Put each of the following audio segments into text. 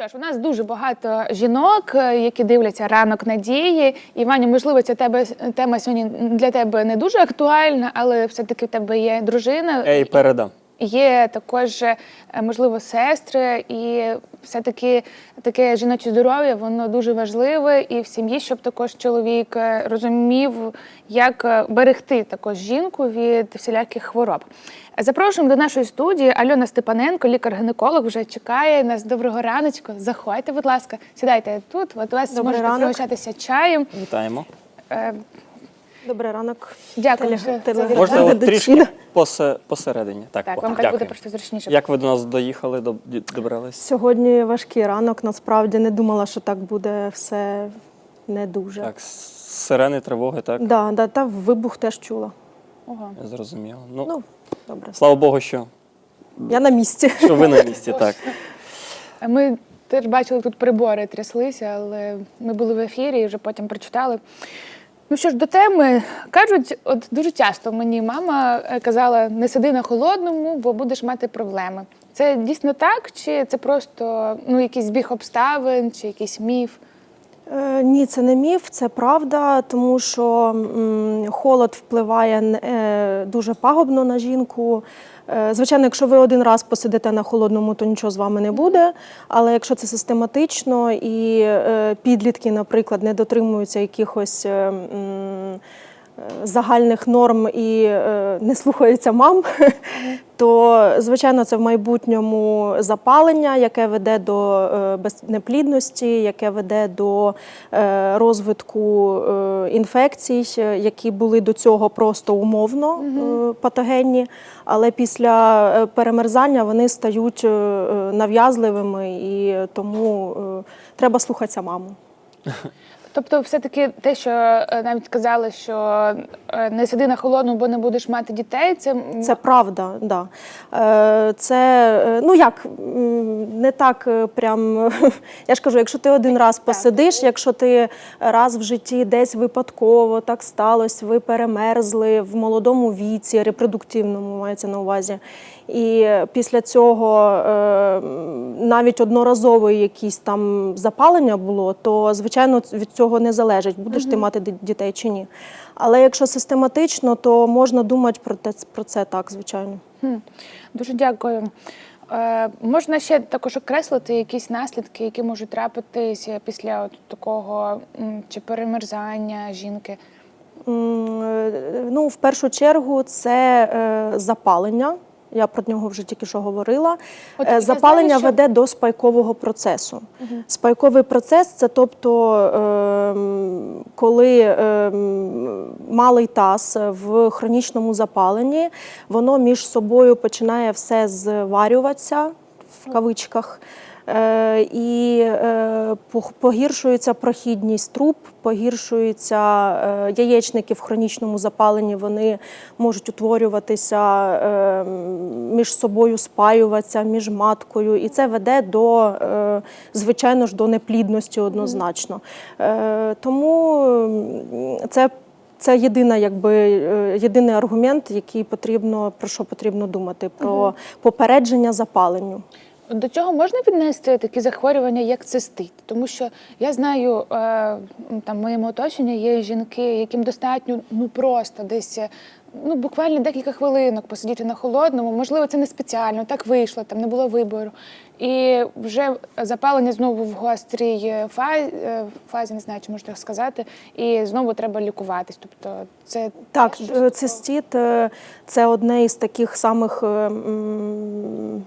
Що ж, у нас дуже багато жінок, е, які дивляться ранок надії. І Ваня, можливо, ця тебе тема сьогодні для тебе не дуже актуальна, але все-таки в тебе є дружина. Ей, передам. Є також, е, можливо, сестри, і все-таки таке жіноче здоров'я, воно дуже важливе, і в сім'ї, щоб також чоловік е, розумів, як е, берегти також жінку від всіляких хвороб. Запрошуємо до нашої студії Альона Степаненко, лікар-гінеколог, вже чекає нас. Доброго раночку. Заходьте, будь ласка, сідайте тут. От вас Добрий можете ранок. пригощатися чаєм. Вітаємо. Добрий ранок. Дякую, Теле-. Можливо, Глядачі. трішки посе- посередині. Так, Так, вам так буде просто зручніше. Як ви до нас доїхали, до- добрались? Сьогодні важкий ранок. Насправді не думала, що так буде все не дуже. Так, с- сирени, тривоги, так? Да, да, та вибух теж чула. Ого. Зрозуміло. Ну, Ну, добре. слава Богу, що, Я на місці. що ви на місці, так. А Ми теж бачили, тут прибори тряслися, але ми були в ефірі і вже потім прочитали. Ну що ж, до теми кажуть, от дуже часто мені мама е, казала: не сиди на холодному, бо будеш мати проблеми. Це дійсно так, чи це просто ну, якийсь збіг обставин, чи якийсь міф? Е, Ні, це не міф, це правда, тому що холод впливає е, дуже пагубно на жінку. Е, Звичайно, якщо ви один раз посидите на холодному, то нічого з вами не буде. Але якщо це систематично і підлітки, наприклад, не дотримуються якихось. Загальних норм і е, не слухаються мам, то звичайно це в майбутньому запалення, яке веде до е, безнеплідності, яке веде до е, розвитку інфекцій, які були до цього просто умовно патогенні, але після перемерзання вони стають нав'язливими і тому треба слухатися маму. Тобто, все-таки те, що е, навіть казали, що е, не сиди на холодному, бо не будеш мати дітей, це, Це правда, да. Е, Це ну як не так прям. Я ж кажу, якщо ти один раз посидиш, якщо ти раз в житті десь випадково так сталося, ви перемерзли в молодому віці, репродуктивному мається на увазі. І після цього навіть одноразове якісь там запалення було, то звичайно від цього не залежить, будеш ти мати дітей чи ні. Але якщо систематично, то можна думати про те про це так, звичайно. Дуже дякую. Е, можна ще також окреслити якісь наслідки, які можуть трапитися після от такого чи перемерзання жінки. Е, Ну, в першу чергу, це е, запалення. Я про нього вже тільки що говорила. От Е, Запалення знаю, що- веде до спайкового процесу. Спайковий процес це тобто, ем, коли ем, малий таз в хронічному запаленні, воно між собою починає все зварюватися в кавичках. Е, І е, погіршується прохідність труб, погіршуються е, яєчники в хронічному запаленні, вони можуть утворюватися е, між собою, спаюватися між маткою, і це веде до, е, звичайно ж, до неплідності однозначно. Е, Тому це це єдина, якби е, єдиний аргумент, який потрібно про що потрібно думати: про попередження запаленню. До цього можна віднести такі захворювання, як цистит? Тому що я знаю, там в моєму оточенні є жінки, яким достатньо ну просто десь ну буквально декілька хвилинок посидіти на холодному. Можливо, це не спеціально, так вийшло, там не було вибору. І вже запалення знову в гострій е, фазі, фазі не знаю, чи можна так сказати, і знову треба лікуватись. Тобто, це Так, цистіт е, цистит е, це одне із таких самих. е, м,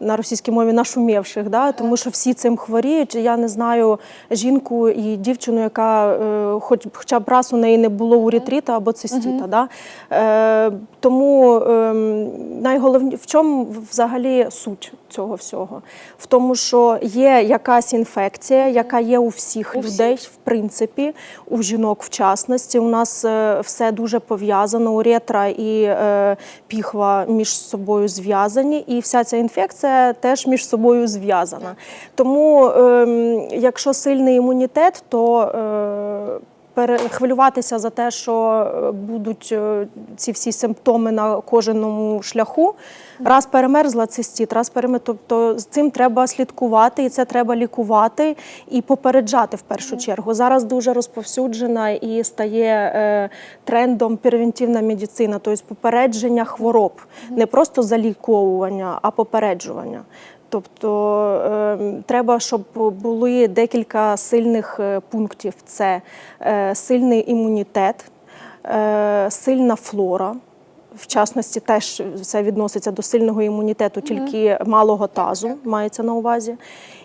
На російській мові нашумівших, да? тому що всі цим хворіють. Я не знаю жінку і дівчину, яка е, хоч хоча б раз у неї не було урітріта або цистіта. Да? Е, тому е, найголовніше в чому взагалі суть цього всього? В тому, що є якась інфекція, яка є у всіх У всіх. людей, в принципі, у жінок в частності. У нас е, все дуже пов'язано. Уретра і е, піхва між собою зв'язані, і вся ця інфекція теж між собою зв'язана. Тому, ем, якщо сильний імунітет, то е, перехвилюватися за те, що е, будуть е, ці всі симптоми на кожному шляху. Раз перемерзла цистіт, раз перемер... Тобто з цим треба слідкувати, і це треба лікувати і попереджати в першу чергу. Зараз дуже розповсюджена і стає е, трендом превентивна медицина, тобто попередження хвороб, не просто заліковування, а попереджування. Тобто е, треба, щоб були декілька сильних е, пунктів: це е, сильний імунітет, е, сильна флора. В частності, теж це відноситься до сильного імунітету, тільки малого тазу мається на увазі,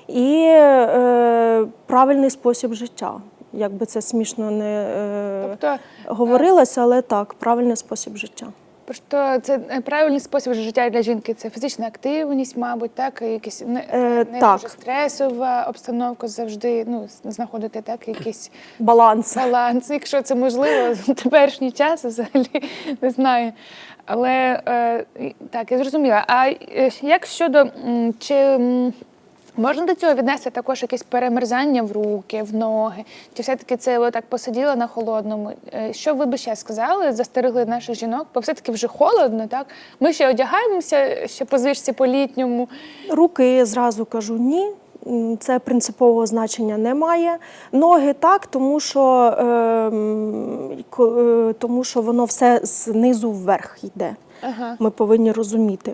і е, правильний спосіб життя. Як би це смішно не е, Тобто говорилося, але так, правильний спосіб життя. Просто це е, правильний спосіб життя для жінки. Це фізична активність, мабуть, так і якісь не, Е, не так. дуже стресова обстановка завжди. Ну знаходити так якийсь Баланс. баланс, якщо це можливо в теперішній час, взагалі не знаю. Але е, так, я зрозуміла. А е, як щодо чи можна до цього віднести також якесь перемерзання в руки, в ноги? Чи все-таки це отак посиділа на холодному? Е, Що ви би ще сказали, застерегли наших жінок? Бо все-таки вже холодно, так? Ми ще одягаємося ще по звичці по літньому. Руки зразу кажу ні. Це принципового значення не має. Ноги так, тому що, ем, е, тому що воно все знизу вверх йде. Ага. Ми повинні розуміти.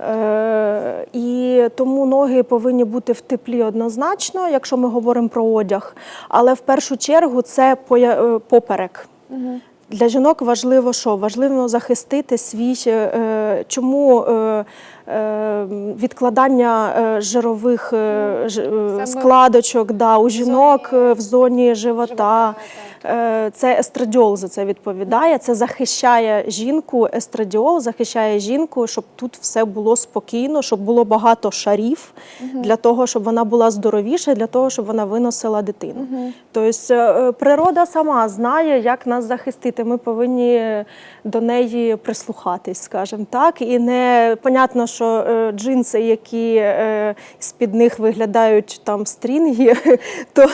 Е, і тому ноги повинні бути в теплі однозначно, якщо ми говоримо про одяг. Але в першу чергу це е, поперек. Для жінок важливо що? Важливо захистити свій. е, Чому відкладання е, жирових е, ж- е, складочок да, у жінок в зоні живота. Це естрадіол за це відповідає. Це захищає жінку. Естрадіол захищає жінку, щоб тут все було спокійно, щоб було багато шарів для того, щоб вона була здоровіша, для того, щоб вона виносила дитину. Тобто природа сама знає, як нас захистити. Ми повинні до неї прислухатись, скажімо так. І не понятно, що е, джинси, які е, з-під них виглядають там стрінги, то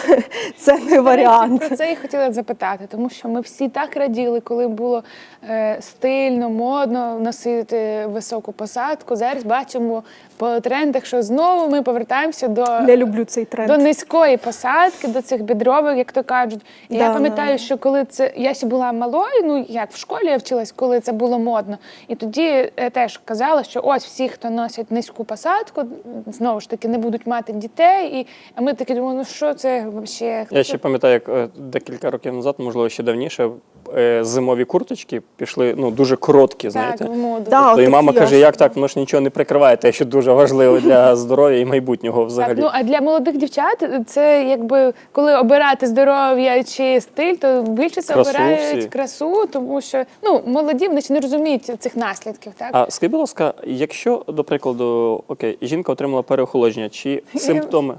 це не варіант. Про це і хотіла запитати, тому що ми всі так раділи, коли було е, стильно, модно носити високу посадку. Зараз бачимо по трендах, що знову ми повертаємося до, Не люблю цей тренд. до низької посадки, до цих бідрових, як то кажуть. І Да, я пам'ятаю, да. що коли це я ще була малою, ну як в школі я вчилась, коли це було модно. І тоді е, теж казала, що ось всі, хто носять низьку посадку, знову ж таки не будуть мати дітей. І а ми такі думали, ну що це взагалі? Я ще пам'ятаю, як е, декілька років назад, можливо, ще давніше, зимові курточки пішли ну, дуже короткі, знаєте. Так, в моду. Да, То і отакі мама каже, як так, воно ж нічого не прикриває, те, що дуже важливо для здоров'я і майбутнього взагалі. Так, ну а для молодих дівчат це якби коли обирати здоров'я чи стиль, то більше це Красу обирають всі. красу, тому що ну молоді вони ж не розуміють цих наслідків. Так А скажіть, будь ласка, якщо, до прикладу, окей, жінка отримала переохолодження, чи симптоми?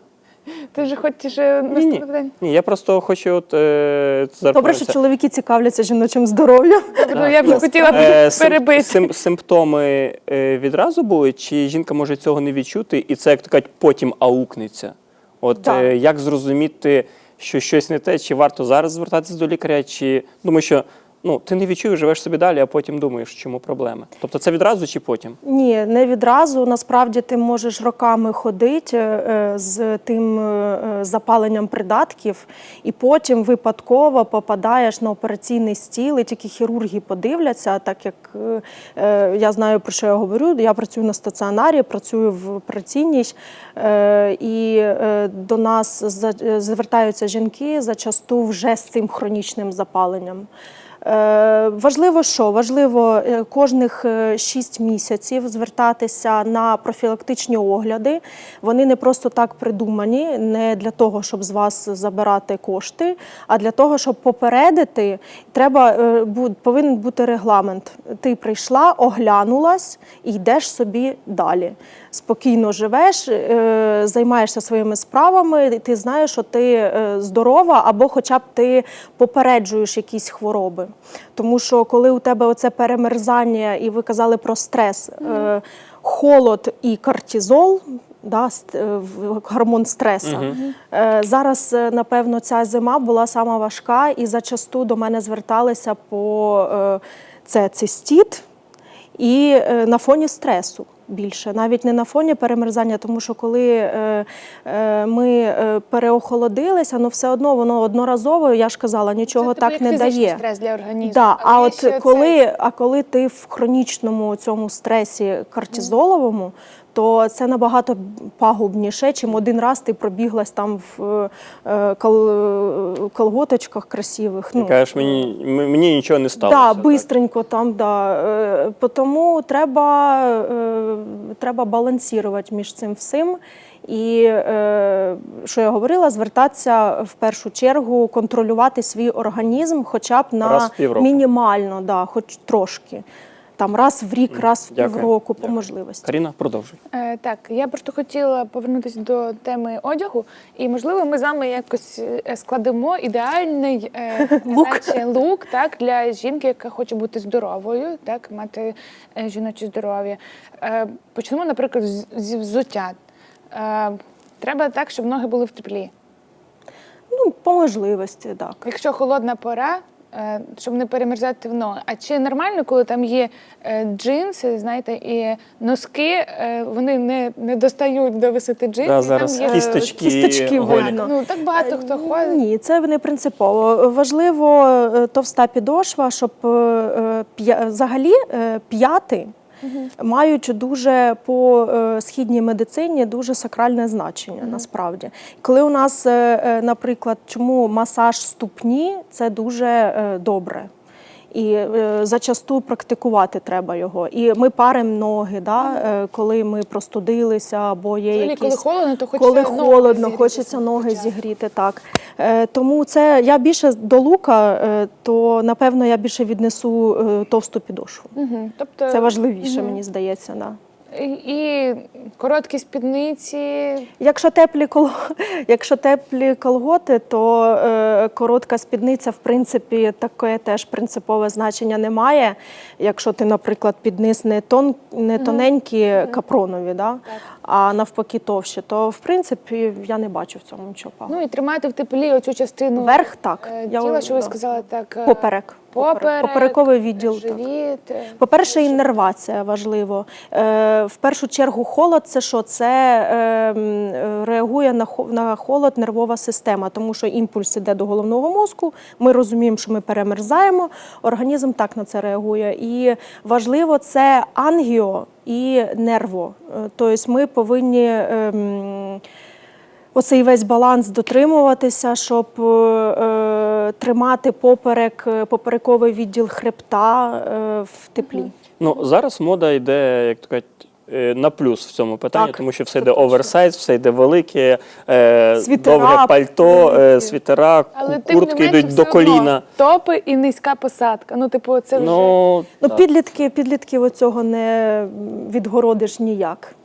Ти вже хочеш е, Ні, ні. Ні, я просто хочу от е, зараз Добре, що чоловіки цікавляться жіночим здоров'ям. Тобто я вже хотіла Е, сим- перебити. сим- симптоми е, відразу були, чи жінка може цього не відчути, і це як то кажуть, потім аукнеться? От Да. е, як зрозуміти, що щось не те, чи варто зараз звертатися до лікаря, чи думаю, що ну ти не відчуєш, живеш собі далі, а потім думаєш, чому проблеми. Тобто це відразу чи потім? Ні, не відразу. Насправді ти можеш роками ходити е, з тим е, е, запаленням придатків, і потім випадково попадаєш на операційний стіл, і тільки хірурги подивляться, так як я знаю про що я говорю. Я працюю на стаціонарі, працюю в операційній, і до нас звертаються жінки зачасту вже з цим хронічним запаленням. Е, Важливо, що важливо е, кожних 6 місяців звертатися на профілактичні огляди. Вони не просто так придумані, не для того, щоб з вас забирати кошти, а для того, щоб попередити, треба е, повинен бути регламент. Ти прийшла, оглянулась і йдеш собі далі. Спокійно живеш, е, займаєшся своїми справами, і ти знаєш, що ти е, здорова, або хоча б ти попереджуєш якісь хвороби. Тому що коли у тебе оце перемерзання, і ви казали про стрес, е, холод і кортизол. да, гормон стресу. Е, Зараз, напевно, ця зима була сама важка, і зачасту до мене зверталися по це цистіт і на фоні стресу. Більше навіть не на фоні перемерзання, тому що коли е, е, ми е, переохолодилися, ну все одно воно одноразово, я ж казала, нічого Це, так тобі, не як фізичний дає. стрес для організму. Да, а а от коли, це... а коли ти в хронічному цьому стресі кортизоловому, то це набагато пагубніше, чим один раз ти пробіглась там в е, кол, колготочках красивих. Ти кажеш, мені, мені нічого не сталося. Да, так? бистренько там, да. Е, Тому треба, е, треба балансувати між цим всім. І що я говорила, звертатися в першу чергу, контролювати свій організм хоча б на мінімально, да, хоч трошки. Там раз в рік, раз в Дякую. півроку по Дякую. можливості. Каріна, продовжуй. Е, Так, я просто хотіла повернутися до теми одягу, і можливо, ми з вами якось е, складемо ідеальний е, Лук. наче лук так для жінки, яка хоче бути здоровою, так мати е, жіноче здоров'я. Е, Почнемо, наприклад, з- зі взуття. Е, Треба так, щоб ноги були в теплі. Ну, по можливості, так. Якщо холодна пора, щоб не перемерзати в ноги. А чи нормально, коли там є е, джинси, знаєте, і носки, е, вони не, не достають до висоти джинсів? Да, зараз там є... кісточки, кісточки голі. видно. Ну так багато хто ходить. Ні, це не принципово. Важливо е, товста підошва, щоб е, е, п'я- взагалі е, п'яти мають дуже по е, східній медицині дуже сакральне значення насправді. Коли у нас, е, е, наприклад, чому масаж ступні це дуже добре. І е, зачасту практикувати треба його. І ми паримо ноги, да, е, коли ми простудилися або є Взагалі, якісь... коли холодно, то хочеться коли ноги холодно, зігріти хочеться ноги зігріти. Так е, тому це я більше до лука, е, то напевно я більше віднесу е, товсту підошву. Угу. Тобто, Це важливіше, угу. мені здається. Да. І, короткі спідниці. Якщо теплі кол... якщо теплі колготи, то е, коротка спідниця, в принципі, таке теж принципове значення не має. Якщо ти, наприклад, під низ не, тон... не тоненькі капронові, да? а навпаки товщі, то в принципі я не бачу в цьому нічого. Ну і тримати в теплі оцю частину Верх так. е, Я- що ви сказали, так. е, Поперек. Поперек, Поперековий відділ. живіт. е, По-перше, іннервація важливо. Е, в першу чергу, холод це що? Це е, е, реагує на, на холод нервова система, тому що імпульс іде до головного мозку. Ми розуміємо, що ми перемерзаємо. Організм так на це реагує. І важливо це ангіо і нерво. Е, Тобто ми повинні. ем, Оцей весь баланс дотримуватися, щоб е, е, тримати поперек, е, поперековий відділ хребта е, в теплі. Ну, зараз мода йде, як то кажуть, е, на плюс в цьому питанні, Так, тому що все йде точно. оверсайз, все йде велике, е, Світера, довге пальто, е, великі. світера, Але ку- куртки менше, йдуть до коліна. Топи і низька посадка. Ну, типу, це вже. Ну, Ну, підлітки, підлітків оцього не відгородиш ніяк.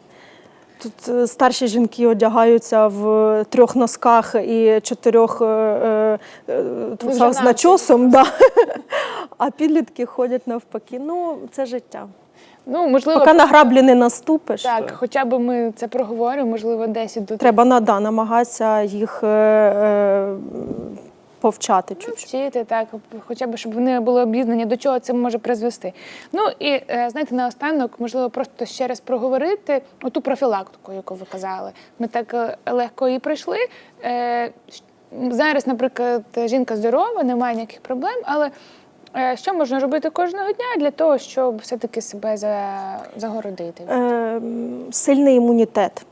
Тут е, старші жінки одягаються в трьох носках і чотирьох е, е, е, трусах з начосом, да. а підлітки ходять навпаки. Ну, це життя. Ну, можливо, Поки на граблі не наступиш. так, хоча б ми це проговоримо, можливо, 10 до Треба на- да, намагатися їх е, е, повчати чуть-чуть. вчити, так, хоча б щоб вони були обізнані, до чого це може призвести. Ну і е, знаєте, наостанок, можливо, просто ще раз проговорити оту профілактику, яку ви казали. Ми так е, легко її пройшли. Е, Зараз, наприклад, жінка здорова, немає ніяких проблем, але що можна робити кожного дня для того, щоб все-таки себе загородити? Е, сильний імунітет.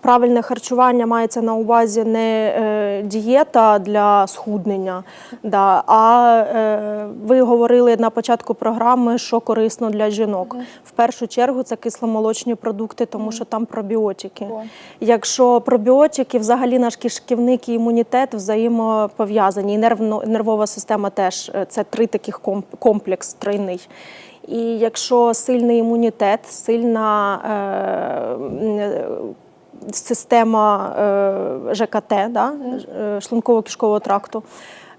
Правильне харчування мається на увазі не е, дієта для схуднення, да, а е, ви говорили на початку програми, що корисно для жінок. В першу чергу це кисломолочні продукти, тому що там пробіотики. Якщо пробіотики, взагалі наш кишківник і імунітет взаємопов'язані, і нервова система теж е, це три таких комплекс тройний. І якщо сильний імунітет, сильна е, система е, ЖКТ, да, е, шлунково-кишкового тракту,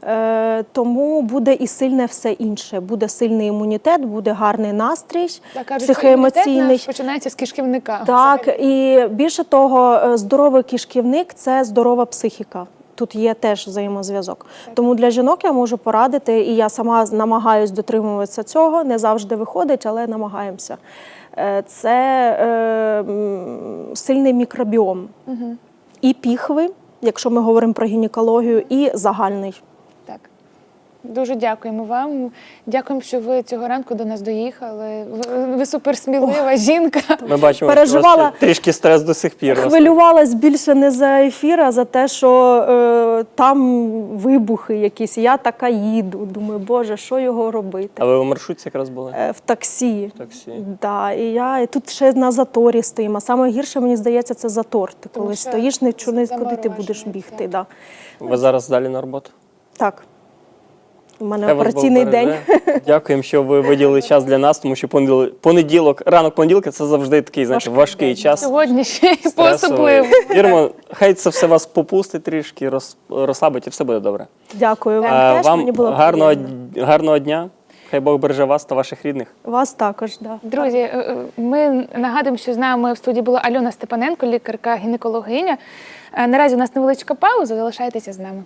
Е, тому буде і сильне все інше. Буде сильний імунітет, буде гарний настрій, Так кажуть, що імунітет психоемоційний. наш починається з кишківника. Так, і більше того, здоровий кишківник це здорова психіка. Тут є теж взаємозв'язок. Тому для жінок я можу порадити, і я сама намагаюсь дотримуватися цього. Не завжди виходить, але намагаємося. Е, Це е, сильний мікробіом і піхви, якщо ми говоримо про гінекологію, і загальний. Дуже дякуємо вам. Дякуємо, що ви цього ранку до нас доїхали. Ви, ви суперсмілива жінка. Ми бачимо, що у Переживала- вас трішки стрес до сих пір. Хвилювалась більше не за ефір, а за те, що е, там вибухи якісь. Я така їду. Думаю, боже, що його робити? А ви у маршрутці якраз були? Е, В таксі. Таксі. Да, і я і тут ще на заторі стоїмо. А саме гірше, мені здається, це затор. Ти коли стоїш, не чуни, куди ти будеш бігти. Да. Ви зараз далі на роботу? Так. У мене вас операційний день. Дякуємо, що ви виділили час для нас, тому що понеділ- понеділок, ранок понеділка це завжди такий, знаєте, важкий час. Сьогодні ще й. Віримо, хай це все вас попустить трішки, роз, розслабить і все буде добре. Дякую вам. А, теж. вам мені було гарного, гарного дня. Хай Бог береже вас та ваших рідних. Вас також, да. Друзі, е, е, ми нагадуємо, що з нами в студії була Альона Степаненко, лікарка-гінекологиня. Е, Наразі у нас невеличка пауза. Залишайтеся з нами.